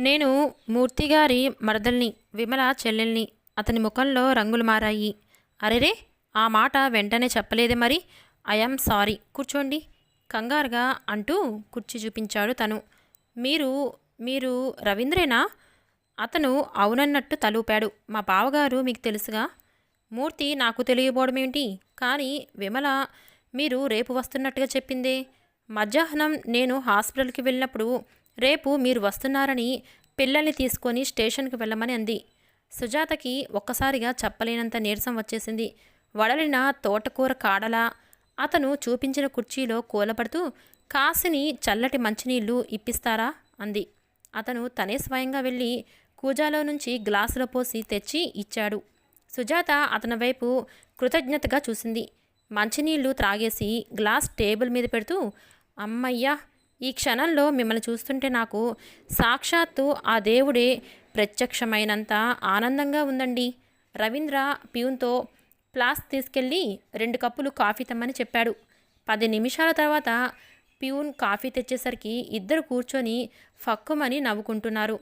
నేను మూర్తిగారి మరదల్ని విమల చెల్లెల్ని అతని ముఖంలో రంగులు మారాయి. అరెరే ఆ మాట వెంటనే చెప్పలేదే మరి? I'm sorry. కూర్చోండి. కంగారుగా అంటూ కుర్చీ చూపించాడు తను. మీరు మీరు రవీంద్రేనా? అతను అవునన్నట్టు తలూపాడు. మా బావగారు మీకు తెలుసుగా? మూర్తి నాకు తెలియబోవడం ఏంటి కానీ విమల మీరు రేపు వస్తున్నట్టుగా చెప్పిందే. మధ్యాహ్నం నేను హాస్పిటల్కి వెళ్ళినప్పుడు రేపు మీరు వస్తున్నారని పిల్లల్ని తీసుకొని స్టేషన్కి వెళ్ళమని అంది. సుజాతకి ఒక్కసారిగా చెప్పలేనంత నీరసం వచ్చేసింది. వడలిన తోటకూర కాడలా అతను చూపించిన కుర్చీలో కూలపడుతూ కాసిని చల్లటి మంచినీళ్ళు ఇప్పిస్తారా? అంది. అతను తనే స్వయంగా వెళ్ళి కూజాలో నుంచి గ్లాసులో పోసి తెచ్చి ఇచ్చాడు. సుజాత అతని వైపు కృతజ్ఞతగా చూసింది. మంచినీళ్ళు త్రాగేసి గ్లాస్ టేబుల్ మీద పెడుతూ అమ్మయ్యా ఈ క్షణంలో మిమ్మల్ని చూస్తుంటే నాకు సాక్షాత్తు ఆ దేవుడే ప్రత్యక్షమైనంత ఆనందంగా ఉందండి. రవీంద్ర ప్యూన్తో ప్లాస్ తీసుకెళ్ళి రెండు కప్పులు కాఫీ తెమ్మని చెప్పాడు. పది నిమిషాల తర్వాత ప్యూన్ కాఫీ తెచ్చేసరికి ఇద్దరు కూర్చొని ఫక్కుమని నవ్వుకుంటున్నారు.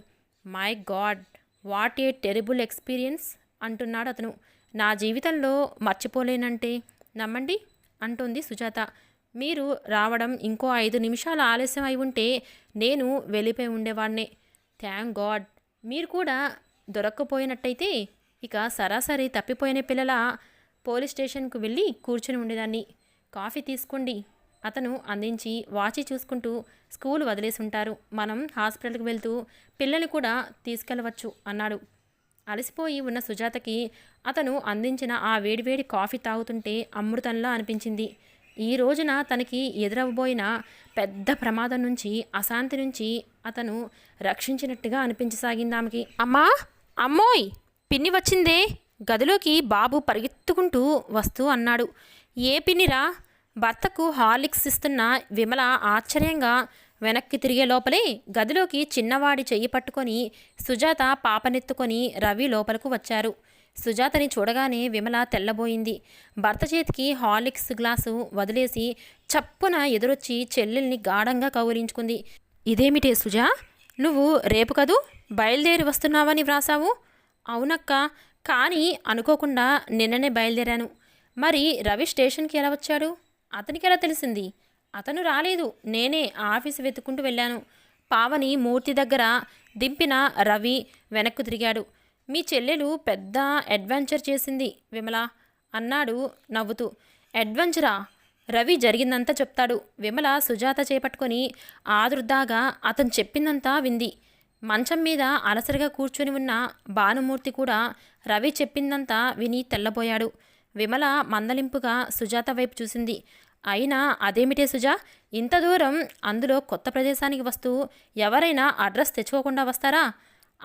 My God what a terrible experience అంటున్నాడు అతను. నా జీవితంలో మర్చిపోలేనంటే నమ్మండి అంటుంది సుజాత. మీరు రావడం ఇంకో ఐదు నిమిషాలు ఆలస్యం అయి ఉంటే నేను వెళ్ళిపోయి ఉండేవాడినే. Thank God. మీరు కూడా దొరక్కపోయినట్టయితే ఇక సరాసరి తప్పిపోయిన పిల్లల పోలీస్ స్టేషన్కు వెళ్ళి కూర్చుని ఉండేదాన్ని. కాఫీ తీసుకోండి. అతను అందించి వాచి చూసుకుంటూ స్కూల్ వదిలేసి ఉంటారు. మనం హాస్పిటల్కి వెళ్తూ పిల్లల్ని కూడా తీసుకెళ్ళవచ్చు అన్నాడు. అలసిపోయి ఉన్న సుజాతకి అతను అందించిన ఆ వేడివేడి కాఫీ తాగుతుంటే అమృతంలా అనిపించింది. ఈ రోజున తనకి ఎదురవబోయిన పెద్ద ప్రమాదం నుంచి అశాంతి నుంచి అతను రక్షించినట్టుగా అనిపించసాగింది ఆమెకి. అమ్మా! అమ్మోయ్! పిన్ని వచ్చిందే! గదిలోకి బాబు పరిగెత్తుకుంటూ వస్తూ అన్నాడు. ఏ పిన్నిరా? భర్తకు హార్లిక్స్ ఇస్తున్న విమల ఆశ్చర్యంగా వెనక్కి తిరిగే లోపలే గదిలోకి చిన్నవాడి చెయ్యి పట్టుకొని సుజాత పాపనెత్తుకొని రవి లోపలకు వచ్చారు. సుజాతని చూడగానే విమల తెల్లబోయింది. భర్త చేతికి హార్లిక్స్ గ్లాసు వదిలేసి చప్పున ఎదురొచ్చి చెల్లెల్ని గాఢంగా కౌరించుకుంది ఇదేమిటే సుజా? నువ్వు రేపు కదూ? బయలుదేరి వస్తున్నావని వ్రాసావు? అవునక్క కానీ అనుకోకుండా నిన్ననే బయలుదేరాను. మరి రవి స్టేషన్కి ఎలా వచ్చాడు? అతనికి ఎలా తెలిసింది? అతను రాలేదు. నేనే ఆఫీసు వెతుక్కుంటూ వెళ్ళాను. పావని మూర్తి దగ్గర దింపిన రవి వెనక్కు తిరిగాడు. మీ చెల్లెలు పెద్ద అడ్వెంచర్ చేసింది విమల అన్నాడు నవ్వుతూ. అడ్వెంచరా? రవి జరిగిందంతా చెప్తాడు. విమల సుజాత చేపట్టుకొని ఆదుర్దాగా అతను చెప్పిందంతా వింది. మంచం మీద అలసరిగా కూర్చొని ఉన్న భానుమూర్తి కూడా రవి చెప్పిందంతా విని తెల్లబోయాడు. విమల మందలింపుగా సుజాత వైపు చూసింది. అయినా అదేమిటే సుజా? ఇంత దూరం అందులో కొత్త ప్రదేశానికి వస్తూ ఎవరైనా అడ్రస్ తెచ్చుకోకుండా వస్తారా?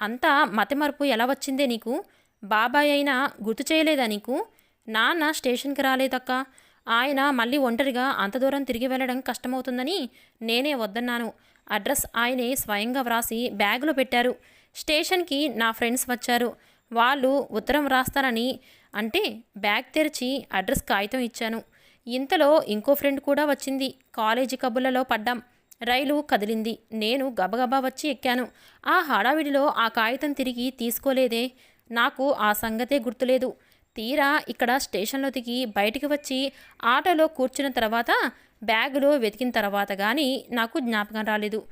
అంతా మతిమరుపు ఎలా వచ్చిందే నీకు? బాబాయ్ అయినా గుర్తు చేయలేదా నీకు? నాన్న స్టేషన్కి రాలేదక్క. ఆయన మళ్ళీ ఒంటరిగా అంత దూరం తిరిగి వెళ్ళడం కష్టమవుతుందని నేనే వద్దన్నాను. అడ్రస్ ఆయనే స్వయంగా వ్రాసి బ్యాగులో పెట్టారు. స్టేషన్కి నా ఫ్రెండ్స్ వచ్చారు. వాళ్ళు ఉత్తరం రాస్తారని అంటే బ్యాగ్ తెరిచి అడ్రస్ కాగితం ఇచ్చాను. ఇంతలో ఇంకో ఫ్రెండ్ కూడా వచ్చింది. కాలేజీ కబుర్లలో పడ్డాం. రైలు కదిలింది. నేను గబగబా వచ్చి ఎక్కాను. ఆ హడావిడిలో ఆ కాగితం తిరిగి తీసుకోలేదే. నాకు ఆ సంగతే గుర్తులేదు. తీరా ఇక్కడ స్టేషన్లో దిగి బయటికి వచ్చి ఆటోలో కూర్చున్న తర్వాత బ్యాగులో వెతికిన తర్వాత కానీ నాకు జ్ఞాపకం రాలేదు.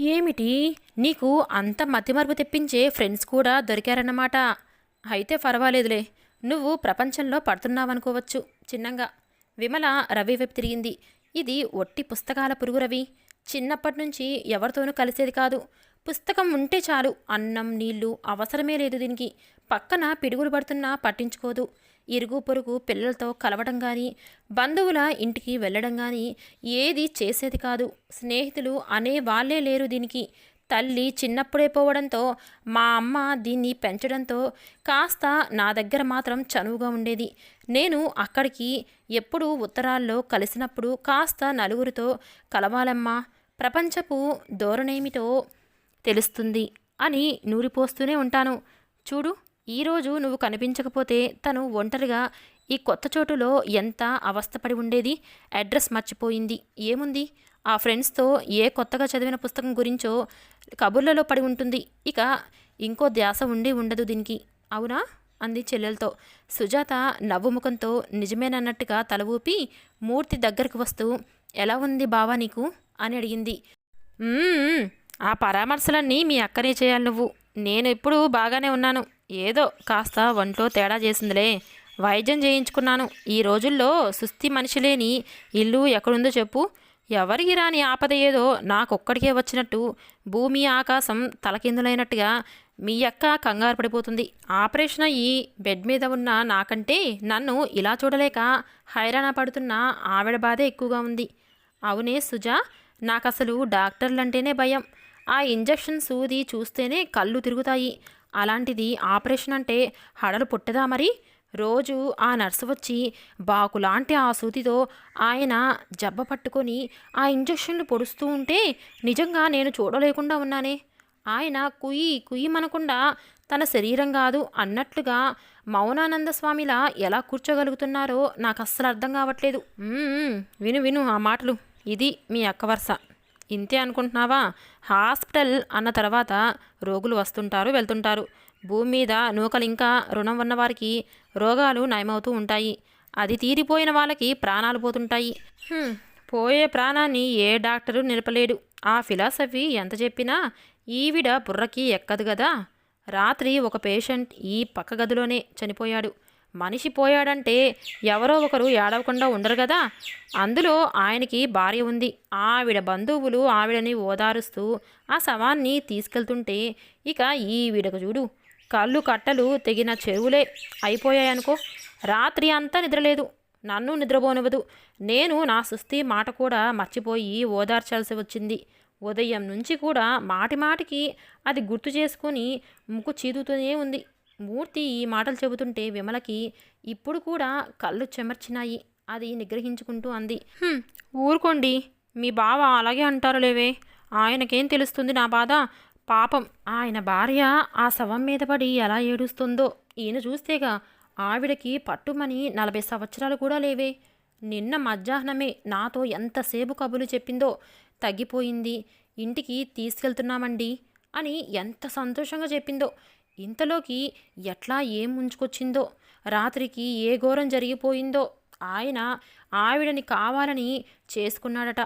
ఏమిటి? నీకు అంత మతిమరుపు తెప్పించే ఫ్రెండ్స్ కూడా దొరికారన్నమాట. అయితే పర్వాలేదులే. నువ్వు ప్రపంచంలో పడుతున్నావనుకోవచ్చు చిన్నంగా. విమల రవి వైపు తిరిగింది. ఇది ఒట్టి పుస్తకాల పురుగు రవి. చిన్నప్పటి నుంచి ఎవరితోనూ కలిసేది కాదు. పుస్తకం ఉంటే చాలు అన్నం నీళ్ళు అవసరమే లేదు దీనికి. పక్కన పిడుగులు పడుతున్నా పట్టించుకోదు. ఇరుగు పొరుగు పిల్లలతో కలవడం కానీ బంధువుల ఇంటికి వెళ్ళడం కానీ ఏది చేసేది కాదు. స్నేహితులు అనే వాళ్ళే లేరు దీనికి. తల్లి చిన్నప్పుడే పోవడంతో మా అమ్మ దీన్ని పెంచడంతో కాస్త నా దగ్గర మాత్రం చనువుగా ఉండేది. నేను అక్కడికి ఎప్పుడు ఉత్తరాల్లో కలిసినప్పుడు కాస్త నలుగురితో కలవాలమ్మా ప్రపంచపు ధోరణేమిటో తెలుస్తుంది అని నూరిపోస్తూనే ఉంటాను. చూడు ఈరోజు నువ్వు కనిపించకపోతే తను ఒంటరిగా ఈ కొత్త చోటులో ఎంత అవస్థపడి ఉండేది? అడ్రస్ మర్చిపోయింది. ఏముంది? ఆ ఫ్రెండ్స్తో ఏ కొత్తగా చదివిన పుస్తకం గురించో కబుర్లలో పడి ఉంటుంది. ఇక ఇంకో ధ్యాస ఉండి ఉండదు దీనికి. అవునా? అంది చెల్లెలతో. సుజాత నవ్వు ముఖంతో నిజమేనన్నట్టుగా తల ఊపి మూర్తి దగ్గరకు వస్తూ ఎలా ఉంది బావా నీకు? అని అడిగింది. ఆ పరామర్శలన్నీ మీ అక్కనే చేయాలి నువ్వు. నేను ఇప్పుడు బాగానే ఉన్నాను. ఏదో కాస్త ఒంట్లో తేడా చేసిందిలే. వైద్యం చేయించుకున్నాను. ఈ రోజుల్లో సుస్థి మనిషి లేని ఇల్లు ఎక్కడుందో చెప్పు. ఎవరికి రాని ఆపద ఏదో నాకొక్కడికే వచ్చినట్టు. భూమి ఆకాశం తలకిందులైనట్టుగా మీ అక్క కంగారు పడిపోతుంది. ఆపరేషన్ అయ్యి బెడ్ మీద ఉన్న నాకంటే నన్ను ఇలా చూడలేక హైరాణ పడుతున్న ఆవిడ బాధే ఎక్కువగా ఉంది. అవునే సుజా నాకు అసలు డాక్టర్లంటేనే భయం. ఆ ఇంజెక్షన్ సూది చూస్తేనే కళ్ళు తిరుగుతాయి. అలాంటిది ఆపరేషన్ అంటే హడలు పుట్టదా మరి? రోజు ఆ నర్సు వచ్చి బాకులాంటి ఆ సూదితో ఆయన జబ్బ పట్టుకొని ఆ ఇంజెక్షన్లు పొడుస్తూ ఉంటే నిజంగా నేను చూడలేకుండా ఉన్నానే. ఆయన కుయ్యి కుయ్యమనకుండా తన శరీరం కాదు అన్నట్లుగా మౌనానంద స్వామిలా ఎలా కూర్చోగలుగుతున్నారో నాకు అస్సలు అర్థం కావట్లేదు. విను విను ఆ మాటలు. ఇది మీ అక్క వరుస. ఇంతే అనుకుంటున్నావా? హాస్పిటల్ అన్న తర్వాత రోగులు వస్తుంటారు వెళ్తుంటారు. భూమి మీద నూకలు ఇంకా రుణం ఉన్నవారికి రోగాలు నయమవుతూ ఉంటాయి. అది తీరిపోయిన వాళ్ళకి ప్రాణాలు పోతుంటాయి. పోయే ప్రాణాన్ని ఏ డాక్టరు నిలపలేడు. ఆ ఫిలాసఫీ ఎంత చెప్పినా ఈవిడ బుర్రకి ఎక్కదు కదా రాత్రి ఒక పేషెంట్ ఈ పక్క గదిలోనే చనిపోయాడు. మనిషి పోయాడంటే ఎవరో ఒకరు ఏడవకుండా ఉండరు కదా. అందులో ఆయనకి భార్య ఉంది. ఆవిడ బంధువులు ఆవిడని ఓదారుస్తూ ఆ శవాన్ని తీసుకెళ్తుంటే ఇక ఈవిడకు చూడు కళ్ళు కట్టలు తెగిన చెరువులే అయిపోయాయనుకో. రాత్రి అంతా నిద్రలేదు. నన్ను నిద్రపోనివ్వదు. నేను నా సుస్థి మాట కూడా మర్చిపోయి ఓదార్చాల్సి వచ్చింది. ఉదయం నుంచి కూడా మాటి మాటికి అది గుర్తు చేసుకుని ముక్కు చీదుతూనే ఉంది. మూర్తి ఈ మాటలు చెబుతుంటే విమలకి ఇప్పుడు కూడా కళ్ళు చెమర్చినాయి. అది నిగ్రహించుకుంటూ అంది. ఊరుకోండి. మీ బావ అలాగే అంటారు లేవే ఆయనకేం తెలుస్తుంది నా బాధ? పాపం ఆయన భార్య ఆ శవం మీద పడి ఎలా ఏడుస్తుందో. ఈయన చూస్తేగా ఆవిడకి పట్టుమని నలభై సంవత్సరాలు కూడా లేవే. నిన్న మధ్యాహ్నమే నాతో ఎంతసేపు కబులు చెప్పిందో తగ్గిపోయింది. ఇంటికి తీసుకెళ్తున్నామండి అని ఎంత సంతోషంగా చెప్పిందో. ఇంతలోకి ఎట్లా ఏం ముంచుకొచ్చిందో? రాత్రికి ఏ ఘోరం జరిగిపోయిందో? ఆయన ఆవిడని కావాలని చేసుకున్నాడట.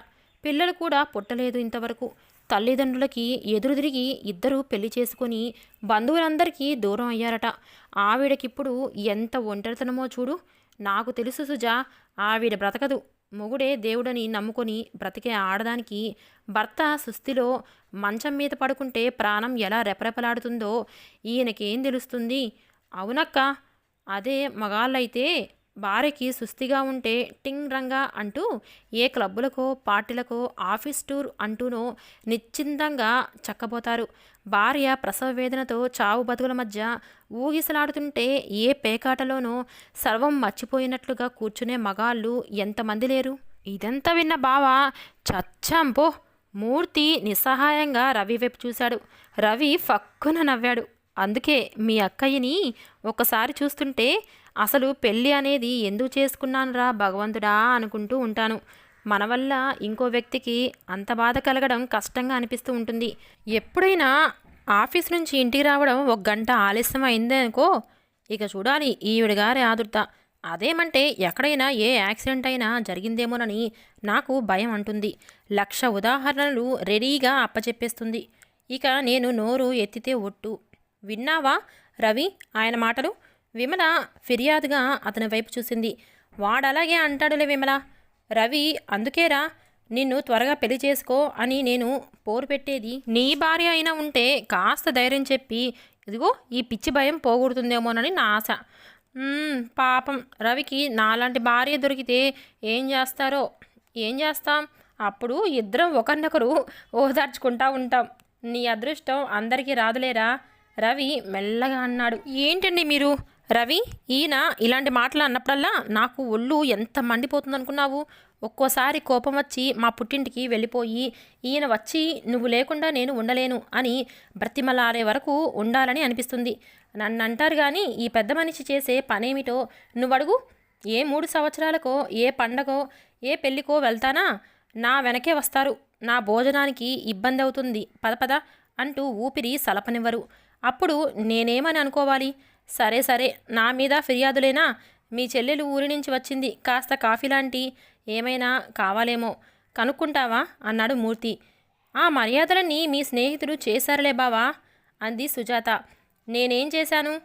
పిల్లలు కూడా పుట్టలేదు ఇంతవరకు. తల్లిదండ్రులకి ఎదురు తిరిగి ఇద్దరూ పెళ్ళి చేసుకొని బంధువులందరికీ దూరం అయ్యారట. ఆవిడకిప్పుడు ఎంత ఒంటరితనమో చూడు. నాకు తెలుసు సుజా ఆవిడ బ్రతకదు. మొగుడే దేవుడని నమ్ముకొని బ్రతికే ఆడదానికి భర్త సుస్థిలో మంచం మీద పడుకుంటే ప్రాణం ఎలా రెపరెపలాడుతుందో ఈయనకేం తెలుస్తుంది? అవునక్క అదే మగాళ్ళైతే భార్యకి సుస్థిగా ఉంటే టింగ్ రంగా అంటూ ఏ క్లబ్బులకో పార్టీలకో ఆఫీస్ టూర్ అంటూనో నిశ్చిందంగా చక్కబోతారు. భార్య ప్రసవ వేదనతో చావు బతుకుల మధ్య ఊగిసలాడుతుంటే ఏ పేకాటలోనో సర్వం మర్చిపోయినట్లుగా కూర్చునే మగాళ్ళు ఎంతమంది లేరు? ఇదంతా విన్న బావ చచ్చంపో మూర్తి నిస్సహాయంగా రవి వైపు చూశాడు. రవి ఫక్కున నవ్వాడు. అందుకే మీ అక్కయ్యని ఒకసారి చూస్తుంటే అసలు పెళ్ళి అనేది ఎందుకు చేసుకున్నానురా భగవంతుడా అనుకుంటూ ఉంటాను. మన వల్ల ఇంకో వ్యక్తికి అంత బాధ కలగడం కష్టంగా అనిపిస్తూ ఉంటుంది. ఎప్పుడైనా ఆఫీస్ నుంచి ఇంటికి రావడం ఒక గంట ఆలస్యం అయిందనుకో ఇక చూడాలి ఈవిడ గారి ఆదుర్త. అదేమంటే ఎక్కడైనా ఏ యాక్సిడెంట్ అయినా జరిగిందేమోనని నాకు భయం అంటుంది. లక్ష ఉదాహరణలు రెడీగా అప్పచెప్పేస్తుంది. ఇక నేను నోరు ఎత్తితే ఒట్టు. విన్నావా రవి ఆయన మాటలు? విమల ఫిర్యాదుగా అతని వైపు చూసింది. వాడలాగే అంటాడులే విమల. రవి అందుకేరా నిన్ను త్వరగా పెళ్ళి చేసుకో అని నేను పోరు పెట్టేది. నీ భార్య అయినా ఉంటే కాస్త ధైర్యం చెప్పి ఇదిగో ఈ పిచ్చి భయం పోగొడుతుందేమోనని నా ఆశ. పాపం రవికి నాలాంటి భార్య దొరికితే ఏం చేస్తారో? ఏం చేస్తాం? అప్పుడు ఇద్దరం ఒకరినొకరు ఓదార్చుకుంటా ఉంటాం. నీ అదృష్టం అందరికీ రాదులేరా? రవి మెల్లగా అన్నాడు. ఏంటండి మీరు? రవి ఈయన ఇలాంటి మాటలు అన్నప్పుడల్లా నాకు ఒళ్ళు ఎంత మండిపోతుంది అనుకున్నావు ఒక్కోసారి కోపం వచ్చి మా పుట్టింటికి వెళ్ళిపోయి ఈయన వచ్చి నువ్వు లేకుండా నేను ఉండలేను అని బ్రతిమలారే వరకు ఉండాలని అనిపిస్తుంది. నన్ను అంటారు కానీ ఈ పెద్ద మనిషి చేసే పనేమిటో నువ్వు అడుగు ఏ మూడు సంవత్సరాలకో ఏ పండగో ఏ పెళ్ళికో వెళ్తానా? నా వెనకే వస్తారు. నా భోజనానికి ఇబ్బంది అవుతుంది. పద పద అంటూ ఊపిరి సలపనివ్వరు. అప్పుడు నేనేమని అనుకోవాలి? సరే సరే నా మీద ఫిర్యాదులేనా? మీ చెల్లెలు ఊరి నుంచి వచ్చింది కాస్త కాఫీ లాంటి ఏమైనా కావాలేమో. కనుక్కుంటావా? అన్నాడు మూర్తి. ఆ మర్యాదలన్నీ మీ స్నేహితుడు చేశారులే బావా అంది సుజాత. నేనేం చేశాను?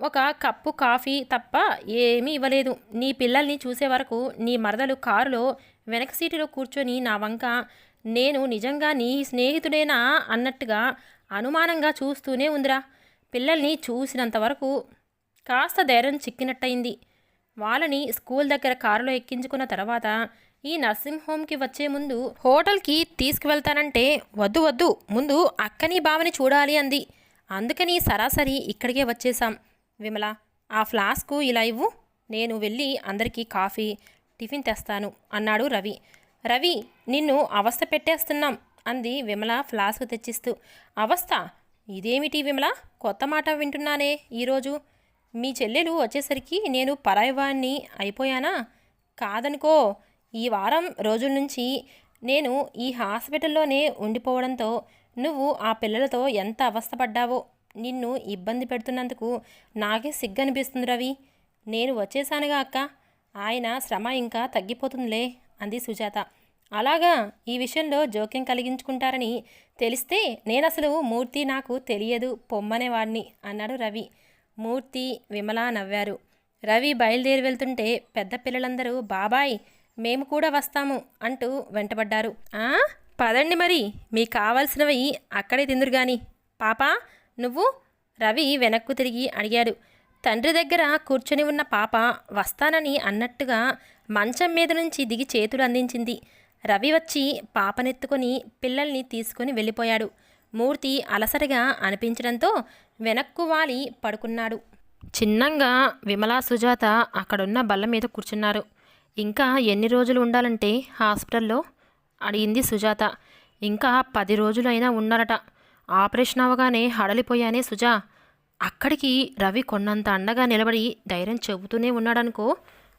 ఒక కప్పు కాఫీ తప్ప ఏమీ ఇవ్వలేదు. నీ పిల్లల్ని చూసే వరకు నీ మరదలు కారులో వెనక సీటులో కూర్చొని నా వంక నేను నిజంగా నీ స్నేహితుడేనా అన్నట్టుగా అనుమానంగా చూస్తూనే ఉందిరా. పిల్లల్ని చూసినంత వరకు కాస్త ధైర్యం చిక్కినట్టయింది. వాళ్ళని స్కూల్ దగ్గర కారులో ఎక్కించుకున్న తర్వాత ఈ నర్సింగ్ హోమ్కి వచ్చే ముందు హోటల్కి తీసుకువెళ్తానంటే వద్దు వద్దు ముందు అక్కని బావని చూడాలి అంది. అందుకని సరాసరి ఇక్కడికే వచ్చేసాం విమల ఆ ఫ్లాస్కు ఇలా ఇవ్వు నేను వెళ్ళి అందరికీ కాఫీ టిఫిన్ తెస్తాను అన్నాడు రవి. రవి నిన్ను అవస్థ పెట్టేస్తున్నాం అంది విమల ఫ్లాస్క్ తెచ్చిస్తూ. అవస్థ? ఇదేమిటి విమల? కొత్త మాట వింటున్నానే ఈరోజు. మీ చెల్లెలు వచ్చేసరికి నేను పరాయివాణ్ణి అయిపోయానా? కాదనుకో ఈ వారం రోజుల నుంచి నేను ఈ హాస్పిటల్లోనే ఉండిపోవడంతో నువ్వు ఆ పిల్లలతో ఎంత అవస్థపడ్డావో నిన్ను ఇబ్బంది పెడుతున్నందుకు నాకే సిగ్గనిపిస్తుంది రవి. నేను వచ్చేసానుగా అక్క. ఆయన శ్రమ ఇంకా తగ్గిపోతుందిలే అంది సుజాత. అలాగా ఈ విషయంలో జోక్యం కలిగించుకుంటారని తెలిస్తే నేనసలు మూర్తి నాకు తెలియదు పొమ్మనేవాడిని అన్నాడు రవి. మూర్తి విమల నవ్వారు. రవి బయలుదేరి వెళ్తుంటే పెద్ద పిల్లలందరూ బాబాయ్ మేము కూడా వస్తాము అంటూ వెంటబడ్డారు. ఆ? పదండి మరి మీకు కావాల్సినవి అక్కడే తిందురు గాని. పాపా నువ్వు? రవి వెనక్కు తిరిగి అడిగాడు. తండ్రి దగ్గర కూర్చొని ఉన్న పాప వస్తానని అన్నట్టుగా మంచం మీద నుంచి దిగి చేతులు అందించింది. రవి వచ్చి పాపనెత్తుకొని పిల్లల్ని తీసుకొని వెళ్ళిపోయాడు. మూర్తి అలసటగా అనిపించడంతో వెనక్కు వాలి పడుకున్నాడు. చిన్నంగా విమలా సుజాత అక్కడున్న బల్ల మీద కూర్చున్నారు. ఇంకా ఎన్ని రోజులు ఉండాలంటే హాస్పిటల్లో? అడిగింది సుజాత. ఇంకా పది రోజులైనా ఉండాలట ఆపరేషన్ అవగానే హడలిపోయానే సుజా. అక్కడికి రవి కొన్నంత అండగా నిలబడి ధైర్యం చెబుతూనే ఉన్నాడనుకో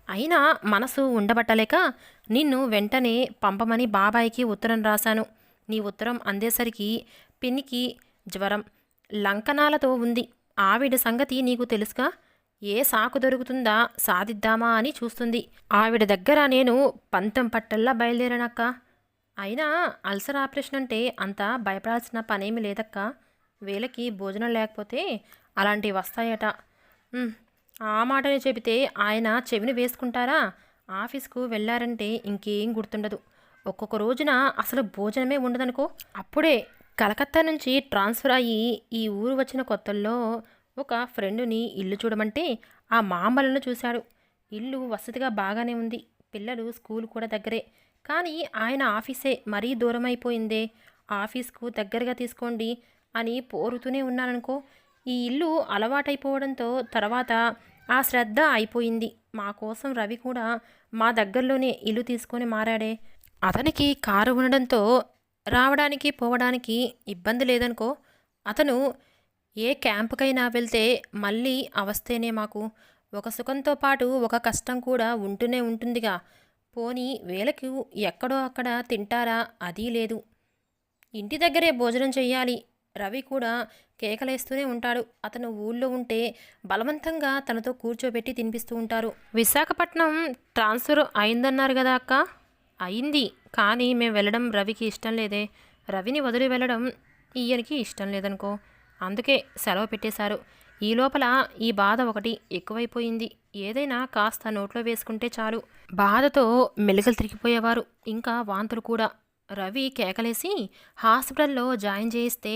అయినా మనసు ఉండబట్టలేక నిన్ను వెంటనే పంపమని బాబాయికి ఉత్తరం రాశాను. నీ ఉత్తరం అందేసరికి పిన్నికి జ్వరం. లంకనాలతో ఉంది. ఆవిడ సంగతి నీకు తెలుసుగా? ఏ సాకు దొరుకుతుందా? సాధిద్దామా అని చూస్తుంది. ఆవిడ దగ్గర నేను పంతం పట్టల్లా బయలుదేరానక్క. అయినా అల్సర్ ఆపరేషన్ అంటే అంత భయపడాల్సిన పనేమి లేదక్క. వేలకి భోజనం లేకపోతే అలాంటివి వస్తాయట. ఆ మాటని చెబితే ఆయన చెవిని వేసుకుంటారా? ఆఫీస్కు వెళ్ళారంటే ఇంకేం గుర్తుండదు. ఒక్కొక్క రోజున అసలు భోజనమే ఉండదనుకో. అప్పుడే కలకత్తా నుంచి ట్రాన్స్ఫర్ అయ్యి ఈ ఊరు వచ్చిన కొత్తల్లో ఒక ఫ్రెండుని ఇల్లు చూడమంటే ఆ మామలను చూశాడు. ఇల్లు వసతిగా బాగానే ఉంది. పిల్లలు స్కూల్ కూడా దగ్గరే. కానీ ఆయన ఆఫీసే మరీ దూరం అయిపోయిందే ఆఫీస్కు దగ్గరగా తీసుకోండి అని పోరుతూనే ఉన్నాననుకో ఈ ఇల్లు అలవాటైపోవడంతో తర్వాత ఆ శ్రద్ధ అయిపోయింది. మా కోసం రవి కూడా మా దగ్గరలోనే ఇల్లు తీసుకొని మారాడే. అతనికి కారు ఉండడంతో రావడానికి పోవడానికి ఇబ్బంది లేదనుకో అతను ఏ క్యాంపుకైనా వెళ్తే మళ్ళీ అవస్థేనే మాకు. ఒక సుఖంతో పాటు ఒక కష్టం కూడా ఉంటూనే ఉంటుందిగా. పోనీ వేలకు ఎక్కడో అక్కడ తింటారా? అదీ లేదు. ఇంటి దగ్గరే భోజనం చెయ్యాలి. రవి కూడా కేకలేస్తూనే ఉంటాడు. అతను ఊళ్ళో ఉంటే బలవంతంగా తనతో కూర్చోబెట్టి తినిపిస్తూ ఉంటారు. విశాఖపట్నం ట్రాన్స్ఫర్ అయిందన్నారు కదా అక్క? అయింది. కానీ మేము వెళ్ళడం రవికి ఇష్టం లేదే. రవిని వదిలి వెళ్ళడం ఈయనకి ఇష్టం లేదనుకో. అందుకే సెలవు పెట్టేశారు. ఈ లోపల ఈ బాధ ఒకటి ఎక్కువైపోయింది. ఏదైనా కాస్త నోట్లో వేసుకుంటే చాలు. బాధతో మెలికలు తిరిగిపోయేవారు. ఇంకా వాంతులు కూడా. రవి కేకలేసి హాస్పిటల్లో జాయిన్ చేయిస్తే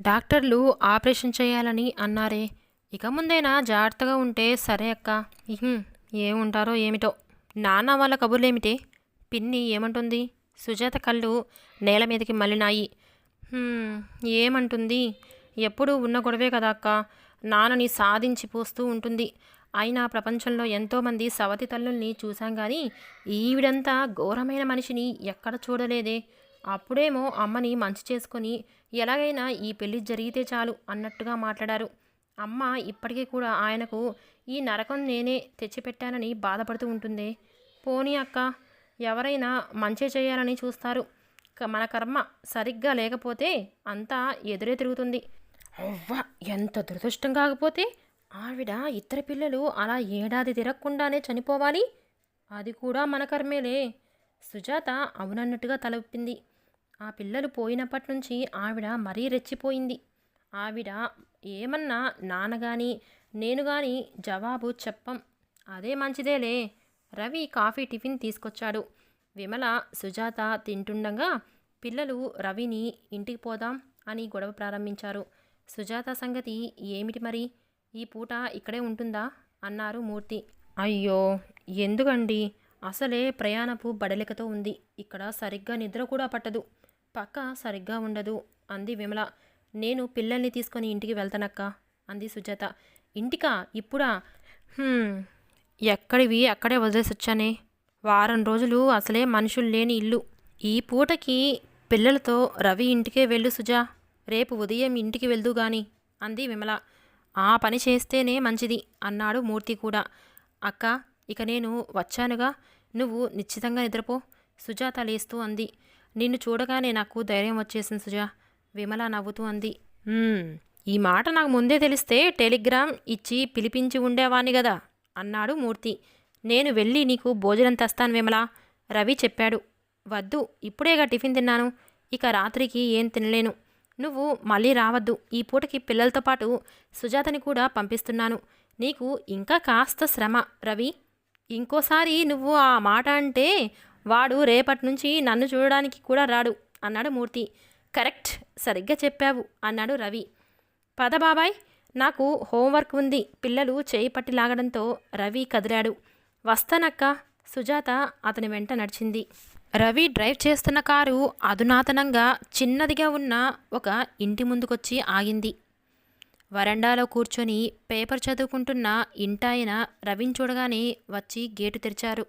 డాక్టర్లు ఆపరేషన్ చేయాలని అన్నారే. ఇక ముందైనా జాగ్రత్తగా ఉంటే సరే అక్క. ఏముంటారో ఏమిటో. నాన్న వాళ్ళ కబుర్లేమిటే? పిన్ని ఏమంటుంది? సుజాత కళ్ళు నేల మీదకి మళ్ళినాయి. ఏమంటుంది? ఎప్పుడూ ఉన్న గొడవే కదా అక్క. నాన్నని సాధించి పోస్తూ ఉంటుంది. అయినా ప్రపంచంలో ఎంతోమంది సవతి తల్లుల్ని చూశాం కానీ ఈవిడంతా ఘోరమైన మనిషిని ఎక్కడ చూడలేదే. అప్పుడేమో అమ్మని మంచి చేసుకొని ఎలాగైనా ఈ పెళ్ళి జరిగితే చాలు అన్నట్టుగా మాట్లాడారు. అమ్మ ఇప్పటికీ కూడా ఆయనకు ఈ నరకం నేనే తెచ్చిపెట్టానని బాధపడుతూ ఉంటుందే. పోనీ అక్క ఎవరైనా మంచి చేయాలని చూస్తారు. క- మన కర్మ సరిగ్గా లేకపోతే అంతా ఎదురే తిరుగుతుంది. అవ్వ ఎంత దురదృష్టం కాకపోతే ఆవిడ ఇద్దరు పిల్లలు అలా ఏడాది తిరగకుండానే చనిపోవాలి? అది కూడా మన కర్మేలే. సుజాత అవునన్నట్టుగా తలొప్పింది ఆ పిల్లలు పోయినప్పటి నుంచి ఆవిడ మరీ రెచ్చిపోయింది. ఆవిడ ఏమన్నా నాన్న కానీ నేను గాని జవాబు చెప్పం. అదే మంచిదేలే. రవి కాఫీ టిఫిన్ తీసుకొచ్చాడు. విమల సుజాత తింటుండగా పిల్లలు రవిని ఇంటికి పోదాం అని గొడవ ప్రారంభించారు. సుజాత సంగతి ఏమిటి మరి? ఈ పూట ఇక్కడే ఉంటుందా? అన్నారు మూర్తి. అయ్యో ఎందుకండి? అసలే ప్రయాణపు బడలికతో ఉంది. ఇక్కడ సరిగ్గా నిద్ర కూడా పట్టదు. పక్క సరిగ్గా ఉండదు అంది విమల. నేను పిల్లల్ని తీసుకొని ఇంటికి వెళ్తానక్క అంది సుజాత. ఇంటికా? ఇప్పుడా? ఎక్కడివి? అక్కడే వదిలేసి వచ్చానే. వారం రోజులు అసలే మనుషులు లేని ఇల్లు. ఈ పూటకి పిల్లలతో రవి ఇంటికే వెళ్ళు సుజా. రేపు ఉదయం ఇంటికి వెళ్దు గాని అంది విమల. ఆ పని చేస్తేనే మంచిది అన్నాడు మూర్తి కూడా. అక్క ఇక నేను వచ్చానుగా. నువ్వు నిశ్చితంగా నిద్రపో. సుజాత లేస్తూ అంది. నిన్ను చూడగానే నాకు ధైర్యం వచ్చేసింది సుజా. విమల నవ్వుతూ అంది. ఈ మాట నాకు ముందే తెలిస్తే టెలిగ్రామ్ ఇచ్చి పిలిపించి ఉండేవాణ్ణి కదా అన్నాడు మూర్తి. నేను వెళ్ళి నీకు భోజనం తెస్తాను విమల రవి చెప్పాడు. వద్దు ఇప్పుడేగా టిఫిన్ తిన్నాను. ఇక రాత్రికి ఏం తినలేను. నువ్వు మళ్ళీ రావద్దు. ఈ పూటకి పిల్లలతో పాటు సుజాతని కూడా పంపిస్తున్నాను. నీకు ఇంకా కాస్త శ్రమ రవి. ఇంకోసారి నువ్వు ఆ మాట అంటే వాడు రేపటి నుంచి నన్ను చూడడానికి కూడా రాడు అన్నాడు మూర్తి. కరెక్ట్ సరిగ్గా చెప్పావు అన్నాడు రవి. పద బాబాయ్ నాకు హోంవర్క్ ఉంది. పిల్లలు చేయి పట్టి లాగడంతో రవి కదిలాడు. వస్తానక్క సుజాత అతని వెంట నడిచింది. రవి డ్రైవ్ చేస్తున్న కారు అధునాతనంగా చిన్నదిగా ఉన్న ఒక ఇంటి ముందుకొచ్చి ఆగింది. వరండాలో కూర్చొని పేపర్ చదువుకుంటున్న ఇంటాయన రవిని చూడగానే వచ్చి గేటు తెరిచారు.